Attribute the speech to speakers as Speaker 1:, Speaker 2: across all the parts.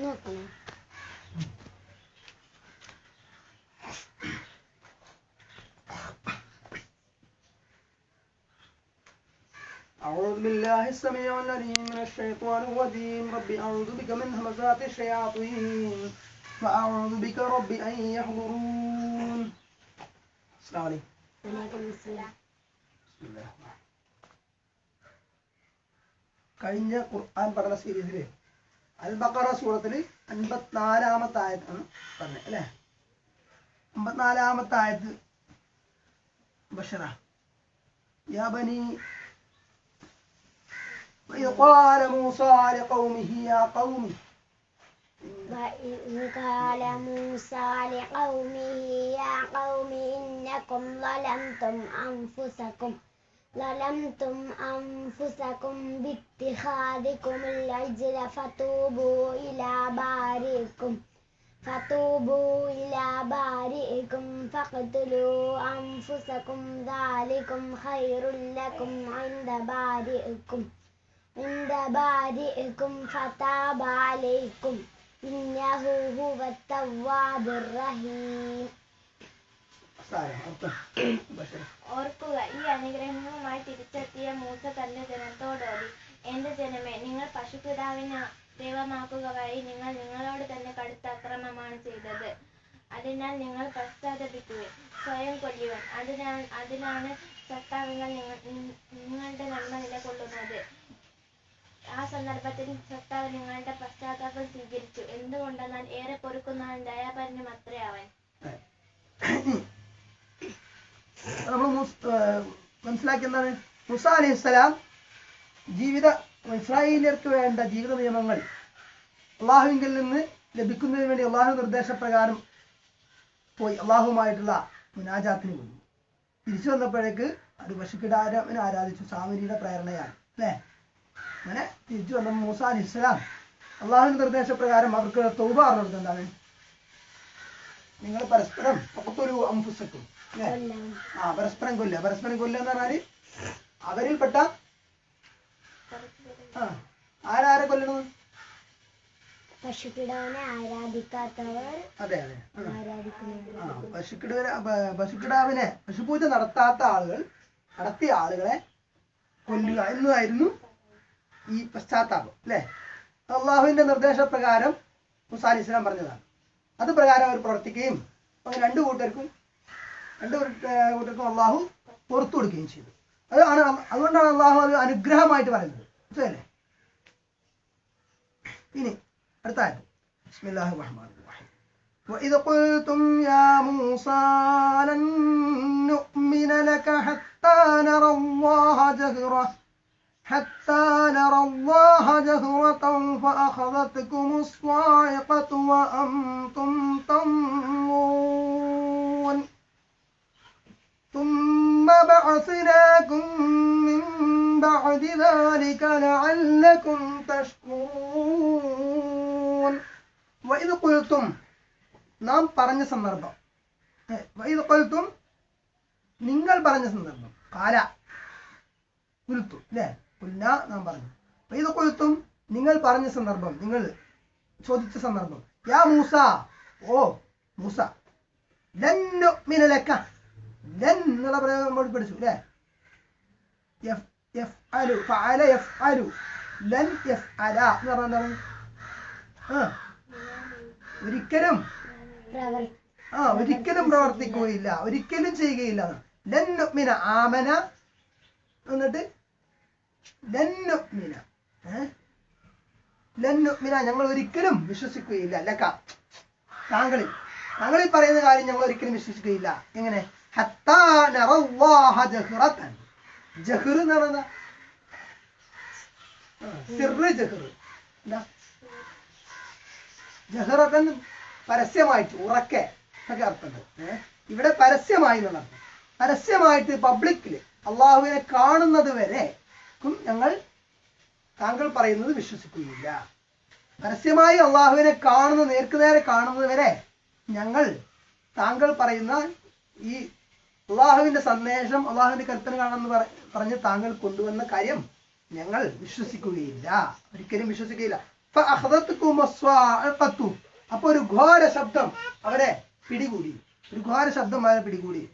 Speaker 1: നോക്കണം
Speaker 2: أعوذ بالله السميع العليم من الشيطان الرجيم رب أعوذ بك من همزات الشياطين وأعوذ بك رب أن يحضرون السلام عليكم
Speaker 1: വലൈക്കും അസ്സലാം
Speaker 2: بسم الله കഴിഞ്ഞ ഖുർആൻ പഠന സീരീസില് അൽ ബഖറ സൂറത്തിൽ അൻപത്തിനാലാമത്തെ ആയത്താണ് പറഞ്ഞത് അല്ലേ അമ്പത്തിനാലാമത്തെ ആയത്ത് ബഷറ യാ ബനി وإذ قال موسى لقومه يا قوم
Speaker 1: وإذ قال موسى لقومه يا قوم إنكم ظلمتم أنفسكم ظلمتم أنفسكم باتخاذكم العجل فتوبوا إلى بارئكم فتوبوا إلى بارئكم فاقتلوا أنفسكم ذلكم خير لكم عند بارئكم عند بارئكم فتاب عليكم إنه هو التواب الرحيم
Speaker 3: ഓർക്കുക ഈ അനുഗ്രഹങ്ങളുമായി തിരിച്ചെത്തിയ മൂസ തന്റെ ജനത്തോടോടി എന്റെ ജനമേ നിങ്ങൾ പശുപിതാവിനെ ദൈവമാക്കുക വഴി നിങ്ങൾ നിങ്ങളോട് തന്നെ കടുത്ത അക്രമമാണ് ചെയ്തത്. അതിനാൽ നിങ്ങൾ പശ്ചാത്തപിക്കുവിൻ സ്വയം കൊല്ലുവൻ. അതിനാൽ അതിനാണ് സത്താവിങ്ങൾ നിങ്ങൾ നിങ്ങളുടെ നന്മ നിലകൊള്ളുന്നത്. ആ സന്ദർഭത്തിൽ സത്താവ് നിങ്ങളുടെ പശ്ചാത്താപം സ്വീകരിച്ചു. എന്തുകൊണ്ടെന്നാൽ ഏറെ പൊറുക്കുന്നവൻ ദയാപരനും അത്രേ അവൻ.
Speaker 2: നമ്മൾ മനസ്സിലാക്കി എന്താണ് മുസ അലി സ്വലാം ജീവിത ഇസ്രായേലിയർക്ക് വേണ്ട ജീവിത നിയമങ്ങൾ അള്ളാഹുവിങ്കിൽ നിന്ന് ലഭിക്കുന്നതിന് വേണ്ടി അള്ളാഹു നിർദ്ദേശപ്രകാരം പോയി. അള്ളാഹുമായിട്ടുള്ള മുനാജാത്തിന് പോയി. തിരിച്ചു വന്നപ്പോഴേക്ക് അത് പശുക്കിടാരനെ ആരാധിച്ചു. സാമരിയുടെ പ്രേരണയാണ്. അല്ലേ? അങ്ങനെ തിരിച്ചു വന്ന മൂസ അലി ഇസ്ലാം അള്ളാഹുവിന്റെ നിർദ്ദേശപ്രകാരം അവർക്ക് തൗബ പറഞ്ഞു കൊടുത്തെന്താണ് നിങ്ങൾ പരസ്പരം ഒരു അംഫുസക്കും ആ പരസ്പരം കൊല്ല പരസ്പരം കൊല്ല എന്ന് പറഞ്ഞാൽ അവരിൽപ്പെട്ട ആ ആരാരെ കൊല്ലണത്?
Speaker 1: പശുക്കിടാവിനെ ആരാധിക്കാത്തവർ
Speaker 2: അതെ അതെ. ആ.
Speaker 1: ആരാധിക്കുന്നത്
Speaker 2: ആ പശുക്കിട പശുക്കിടാവിനെ പശുപൂജ നടത്താത്ത ആളുകൾ നടത്തിയ ആളുകളെ കൊല്ലുക എന്നതായിരുന്നു ഈ പശ്ചാത്താപം അല്ലേ? അള്ളാഹുവിന്റെ നിർദ്ദേശപ്രകാരം മുസാ അലി ഇസ്ലാം പറഞ്ഞതാണ്. അത് പ്രകാരം അവർ പ്രവർത്തിക്കുകയും അങ്ങനെ രണ്ടു കൂട്ടർക്കും രണ്ടു കൂട്ട- കൂട്ടർക്കും അള്ളാഹു പുറത്തു കൊടുക്കുകയും ചെയ്തു അതാണ് അ- അതുകൊണ്ടാണ് അള്ളാഹു അത് അനുഗ്രഹമായിട്ട് പറയുന്നത് മനസ്സിലല്ലേ ഇനി അടുത്ത ആയത്ത് ബിസ്മില്ലാഹിർ റഹ്മാനിർ റഹീം وإذ قلتم يا موسى لن نؤمن لك حتى نرى الله جهرة حتى نرى الله جهرة فأخذتكم الصاعقة وأنتم تنظرون من بعد ذلك لعلكم تشكرون وإذ قلتم നാം പറഞ്ഞ സന്ദർഭം ഏ, വൈദ് കൊൽത്തും നിങ്ങൾ പറഞ്ഞ സന്ദർഭം കാല കുലുത്തു അല്ലേ കുല്ല നാം പറഞ്ഞു വൈദ് കൊൽത്തും നിങ്ങൾ പറഞ്ഞ സന്ദർഭം നിങ്ങൾ ചോദിച്ച സന്ദർഭം യാ മൂസ ഓ മൂസ ലന്നു മിനലക്ക ലൻ എന്നുള്ള പ്രയോഗം നമ്മൾ പഠിച്ചു അല്ലേ യഫ് فعل ഫഅല لن ലൻ യഫ്അല എന്ന് ആ. ഒരിക്കലും. ആ ഒരിക്കലും പ്രവർത്തിക്കുകയില്ല. ഒരിക്കലും ചെയ്യുകയില്ല. ലന്നുമിന ആമന. എന്നിട്ട് ലൻ ലന്നുമിന ഞങ്ങൾ ഒരിക്കലും വിശ്വസിക്കുകയില്ല. ലക്ക. താങ്കളിൽ. താങ്കളിൽ പറയുന്ന കാര്യം ഞങ്ങൾ ഒരിക്കലും വിശ്വസിക്കുകയില്ല. എങ്ങനെ? ഹത്താ ജഹ്ർ എന്ന് പറയുന്ന സിറ് ജഹർ എന്താ? ജഹറത്തൻ പരസ്യമായിട്ട് ഉറക്കെ എന്നൊക്കെ അർത്ഥമുണ്ട്. ഇവിടെ പരസ്യമായി എന്നുള്ള പരസ്യമായിട്ട് പബ്ലിക്കിൽ അള്ളാഹുവിനെ കാണുന്നത് വരെ ഞങ്ങൾ താങ്കൾ പറയുന്നത് വിശ്വസിക്കുകയില്ല പരസ്യമായി അള്ളാഹുവിനെ കാണുന്ന നേർക്കുനേരെ കാണുന്നത് വരെ ഞങ്ങൾ താങ്കൾ പറയുന്ന ഈ അള്ളാഹുവിന്റെ സന്ദേശം അള്ളാഹുവിന്റെ കൽപ്പനകളാണെന്ന് പറഞ്ഞ് താങ്കൾ കൊണ്ടുവന്ന കാര്യം ഞങ്ങൾ വിശ്വസിക്കുകയില്ല. ഒരിക്കലും വിശ്വസിക്കുകയില്ല. അപ്പൊ ഒരു ഘോര ശബ്ദം അവരെ പിടികൂടി. ഒരു ഘോര ശബ്ദം അവരെ പിടികൂടി.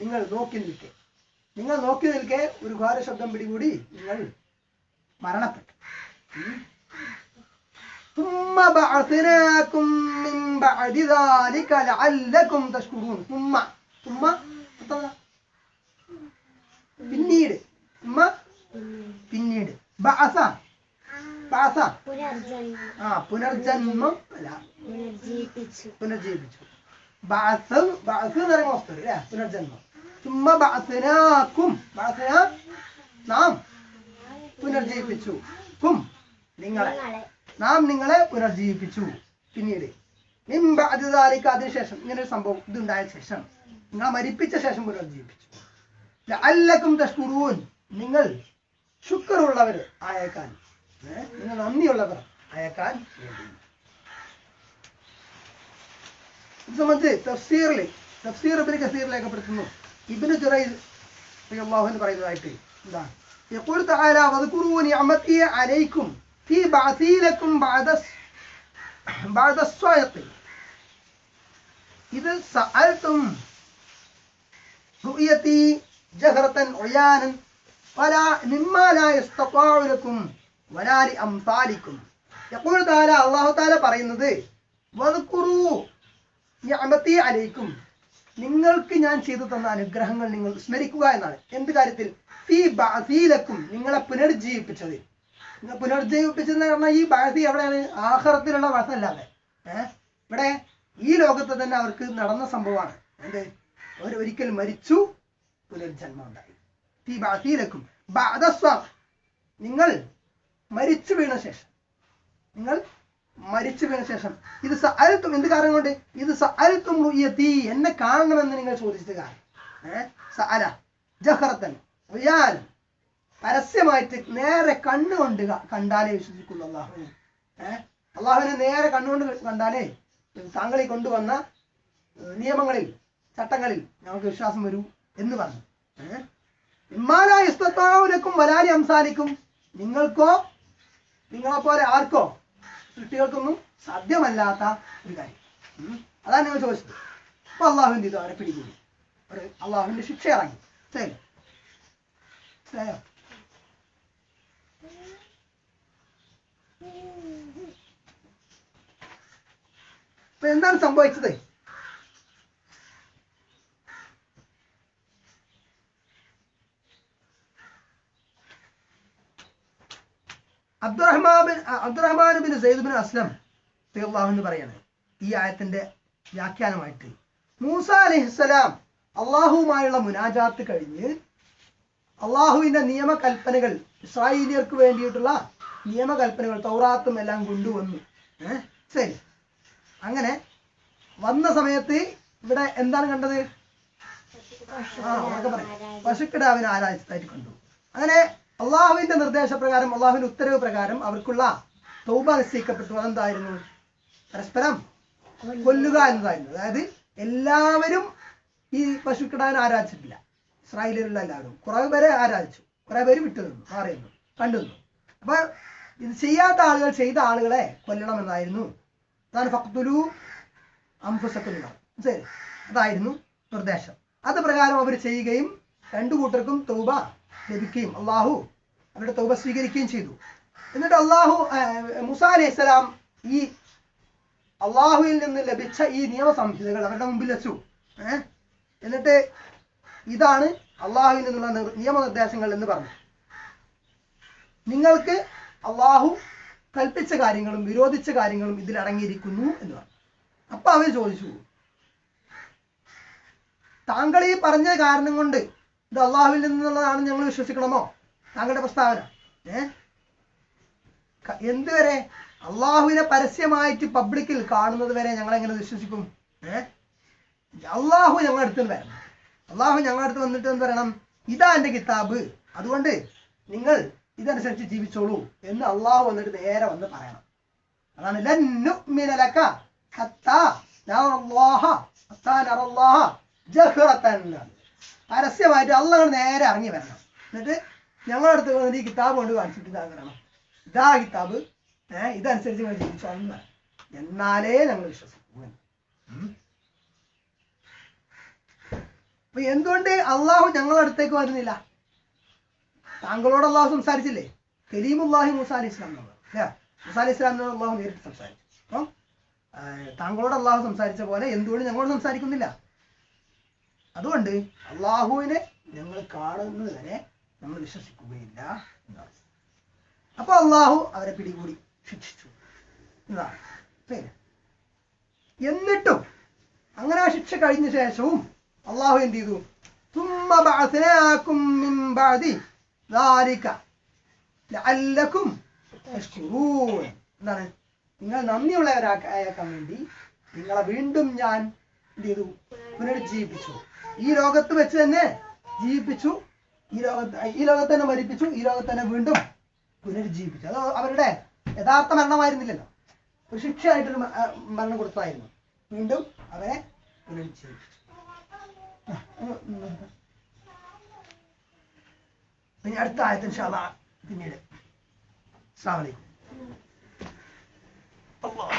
Speaker 2: നിങ്ങൾ നോക്കി നിൽക്കെ. നിങ്ങൾ നോക്കി നിൽക്കെ ഒരു ഘോര ശബ്ദം പിടികൂടി. നിങ്ങൾ മരണപ്പെട്ടു. ثم بعثناكم من بعد ذلك لعلكم تشكرون ثم ثم എത്ര? പിന്നീട് ثم പിന്നീട് ബഅസ ബഅസ
Speaker 1: പുനർജന്മം
Speaker 2: ആ പുനർജന്മം അല്ല
Speaker 1: പുനർജീവിപ്പിച്ചു
Speaker 2: പുനർജീവിപ്പിച്ചു ബഅസ് ബഅസ് എന്ന് പറയുമ്പോൾ വസ്തു അല്ലേ പുനർജന്മം ثم بعثناكم بعثنا നാം പുനർജീവിപ്പിച്ചു കും നിങ്ങളെ
Speaker 1: നിങ്ങളെ
Speaker 2: നാം നിങ്ങളെ പുനർജീവിപ്പിച്ചു പിന്നീട് നിംബാധിതാലിക്ക് അതിനുശേഷം ഇങ്ങനെ ഒരു സംഭവം ഇതുണ്ടായ ശേഷം നിങ്ങളെ മരിപ്പിച്ച ശേഷം പുനർജീവിപ്പിച്ചു അല്ലക്കും തഷ്കുറൂൻ നിങ്ങൾ ശുക്രുള്ളവർ ആയേക്കാൻ ഏ? നിങ്ങൾ നന്ദിയുള്ളവർ അയക്കാൻ വേണ്ടി ഇത് സംബന്ധിച്ച് തഫ്സീറിൽ തഫ്സീർ ഇബിന് കസീർ രേഖപ്പെടുത്തുന്നു ഇബിന് ജുറൈൽ റളിയല്ലാഹു അൻഹു പറയുന്നതായിട്ട് എന്താ يقول تعالى واذكروا نعمتي عليكم في ബാസീലക്കും ബാദസ്വായത്തിൽ ഇത് സഅൽത്തും റുയത്തി ജഹ്റത്തൻ ഒയാനൻ വലാ നിമ്മാലായ സ്തത്വാവിലക്കും വലാലി അംസാലിക്കും എപ്പോൾ താല അള്ളാഹു താല പറയുന്നത് വതുക്കുറു ഞാമത്തി അലയിക്കും നിങ്ങൾക്ക് ഞാൻ ചെയ്തു തന്ന അനുഗ്രഹങ്ങൾ നിങ്ങൾ സ്മരിക്കുക എന്നാണ്. എന്ത് കാര്യത്തിൽ? ഫീ ബാസീലക്കും നിങ്ങളെ പുനരുജ്ജീവിപ്പിച്ചതിൽ നിങ്ങൾ പുനർജീവിപ്പിച്ചെന്ന് പറഞ്ഞാൽ ഈ ബാസി എവിടെയാണ്? ആഹ്റത്തിലുള്ള വസല്ലാതെ ഏഹ് ഇവിടെ ഈ ലോകത്ത് തന്നെ അവർക്ക് നടന്ന സംഭവമാണ്. എന്ത്? അവർ ഒരിക്കൽ മരിച്ചു പുനർജന്മം ഉണ്ടായി. തീ ബഅദസ്വ നിങ്ങൾ മരിച്ചു വീണ ശേഷം നിങ്ങൾ മരിച്ചു വീണ ശേഷം ഇത് സഅലത്തും എന്ത് കാരണം കൊണ്ട് ഇത് സഅലത്തും തീ എന്നെ കാണണമെന്ന് നിങ്ങൾ ചോദിച്ചത് കാരണം. ഏഹ് സഅല ജഹറത്തൻ റിയാൻ പരസ്യമായിട്ട് നേരെ കണ്ണുകൊണ്ട് കണ്ടാലേ വിശ്വസിക്കുള്ളൂ അള്ളാഹുവിനെ. ഏഹ് അള്ളാഹുവിനെ നേരെ കണ്ണുകൊണ്ട് കണ്ടാലേ താങ്കൾ ഈ കൊണ്ടുവന്ന നിയമങ്ങളിൽ ചട്ടങ്ങളിൽ ഞങ്ങൾക്ക് വിശ്വാസം വരൂ എന്ന് പറഞ്ഞു. ഏഹ് ഇഷ്ടത്താവിനക്കും വരാനി അംസാലിക്കും നിങ്ങൾക്കോ നിങ്ങളെപ്പോലെ ആർക്കോ സൃഷ്ടികൾക്കൊന്നും സാധ്യമല്ലാത്ത ഒരു കാര്യം. അതാണ് നിങ്ങൾ ചോദിച്ചത്. അപ്പൊ അള്ളാഹുവിന്റെ ഇത് അവരെ പിടിക്കുന്നു അള്ളാഹുവിന്റെ ശിക്ഷ ഇറങ്ങി. ശരി ശരിയോ അപ്പൊ എന്താണ് സംഭവിച്ചത്? Abdurahman Abdulrahman bin Syed bin Aslam റളിയല്ലാഹു എന്ന് പറയാണ് ഈ ആയത്തിന്റെ വ്യാഖ്യാനമായിട്ട്. മൂസ അലിഹിസ്സലാം അള്ളാഹുവുമായുള്ള മുനാജാത്ത് കഴിഞ്ഞ് അള്ളാഹുവിന്റെ നിയമകൽപ്പനകൾ ഇസ്രായേലിയർക്ക് വേണ്ടിയിട്ടുള്ള നിയമകൽപ്പനകൾ തൗറാത്തും എല്ലാം കൊണ്ടുവന്നു. ഏഹ്? ശരി. അങ്ങനെ വന്ന സമയത്ത് ഇവിടെ എന്താണ് കണ്ടത്? ആ. പശുക്കിടാവിനെ ആരാധിച്ചതായിട്ട് കണ്ടു. അങ്ങനെ അള്ളാഹുവിന്റെ നിർദ്ദേശപ്രകാരം അള്ളാഹുവിന്റെ ഉത്തരവ് പ്രകാരം അവർക്കുള്ള തൗബ നിശ്ചയിക്കപ്പെട്ടു. അതെന്തായിരുന്നു? പരസ്പരം കൊല്ലുക എന്നതായിരുന്നു. അതായത് എല്ലാവരും ഈ പശുക്കിടാവിനെ ആരാധിച്ചിട്ടില്ല. ഇസ്രായേലിലുള്ള എല്ലാവരും. കുറെ പേരെ ആരാധിച്ചു. കുറെ പേര് വിട്ടു നിന്നു മാറി നിന്നു. അപ്പൊ ഇത് ചെയ്യാത്ത ആളുകൾ ചെയ്ത ആളുകളെ കൊല്ലണം അതാണ് ഫക്തുലു ശരി അതായിരുന്നു നിർദ്ദേശം. അത് പ്രകാരം അവർ ചെയ്യുകയും രണ്ടു കൂട്ടർക്കും തൗബ ലഭിക്കുകയും അള്ളാഹു അവരുടെ തൗബ സ്വീകരിക്കുകയും ചെയ്തു. എന്നിട്ട് അള്ളാഹു മുസ അലൈഹി സ്വലാം ഈ അള്ളാഹുവിൽ നിന്ന് ലഭിച്ച ഈ നിയമസംഹിതകൾ അവരുടെ മുമ്പിൽ വെച്ചു. എന്നിട്ട് ഇതാണ് അള്ളാഹുവിൽ നിന്നുള്ള നിയമനിർദ്ദേശങ്ങൾ എന്ന് പറഞ്ഞു. നിങ്ങൾക്ക് അള്ളാഹു കൽപ്പിച്ച കാര്യങ്ങളും വിരോധിച്ച കാര്യങ്ങളും ഇതിൽ അടങ്ങിയിരിക്കുന്നു എന്ന് പറഞ്ഞു. അപ്പൊ അവർ ചോദിച്ചു താങ്കൾ ഈ പറഞ്ഞ കാരണം കൊണ്ട് ഇത് അള്ളാഹുവിൽ നിന്നുള്ളതാണ് ഞങ്ങൾ വിശ്വസിക്കണമോ? താങ്കളുടെ പ്രസ്താവന. ഏ? എന്തുവരെ? അള്ളാഹുവിനെ പരസ്യമായിട്ട് പബ്ലിക്കിൽ കാണുന്നത് വരെ ഞങ്ങൾ എങ്ങനെ വിശ്വസിക്കും? ഏ? അള്ളാഹു ഞങ്ങളുടെ അടുത്ത് വരണം. അള്ളാഹു ഞങ്ങളുടെ അടുത്ത് വന്നിട്ട് എന്ത് പറയണം ഇതാ എന്റെ കിതാബ്. അതുകൊണ്ട് നിങ്ങൾ ഇതനുസരിച്ച് ജീവിച്ചോളൂ എന്ന് അള്ളാഹു വന്നിട്ട് നേരെ വന്ന് പറയണം അതാണ്. പരസ്യമായിട്ട് അള്ളാഹ് നേരെ ഇറങ്ങി വരണം എന്നിട്ട് ഞങ്ങളുടെ അടുത്ത് വന്നിട്ട് ഈ കിതാബ് കൊണ്ട് കാണിച്ചിട്ട് ഇതാ ഇതാ കിതാബ് ഏഹ് ഇതനുസരിച്ച് നിങ്ങൾ ജീവിച്ചാൽ എന്നാലേ ഞങ്ങൾ വിശ്വസിക്കൂ എന്ന്. ഉം. അപ്പൊ എന്തുകൊണ്ട് അള്ളാഹു ഞങ്ങളുടെ വരുന്നില്ല താങ്കളോട് അള്ളാഹു സംസാരിച്ചില്ലേ കലീമുല്ലാഹി മുസാലി ഇസ്ലാം എന്നുള്ളത് അല്ലേ? മുസാ അലി അള്ളാഹു നേരിട്ട് സംസാരിച്ചു. അപ്പം താങ്കളോട് അള്ളാഹു സംസാരിച്ച പോലെ എന്തുകൊണ്ട് ഞങ്ങളോട് സംസാരിക്കുന്നില്ല? അതുകൊണ്ട് അള്ളാഹുവിനെ ഞങ്ങൾ കാണുന്നത് വരെ നമ്മൾ വിശ്വസിക്കുകയില്ല എന്നാണ്. അപ്പോൾ അള്ളാഹു അവരെ പിടികൂടി ശിക്ഷിച്ചു. എന്നാണ് പിന്നെ എന്നിട്ടും അങ്ങനെ ആ ശിക്ഷ കഴിഞ്ഞ ശേഷവും അള്ളാഹു എന്ത് ചെയ്തു? തുമ്മ ബാസിനെ ആക്കും ذلك لعلكم تشكرون എന്താണ് നിങ്ങൾ നന്ദിയുള്ളവരാക്കാൻ വേണ്ടി നിങ്ങളെ വീണ്ടും ഞാൻ എന്ത് ചെയ്തു പുനരുജ്ജീവിപ്പിച്ചു ഈ ലോകത്ത് വെച്ച് തന്നെ ജീവിപ്പിച്ചു ഈ ലോകത്ത് ഈ ലോകത്ത് തന്നെ മരിപ്പിച്ചു ഈ ലോകത്ത് തന്നെ വീണ്ടും പുനരുജ്ജീവിപ്പിച്ചു അത് അവരുടെ യഥാർത്ഥ മരണമായിരുന്നില്ലല്ലോ ഒരു ശിക്ഷയായിട്ടൊരു മ- ആ, മരണം കൊടുത്തതായിരുന്നു വീണ്ടും അവരെ പുനരുജ്ജീവിപ്പിച്ചു ഇനി അടുത്ത ആയത്തിന് ഷാള പിന്നീട് അസ്സാം വലൈക്കും അള്ളാഹ്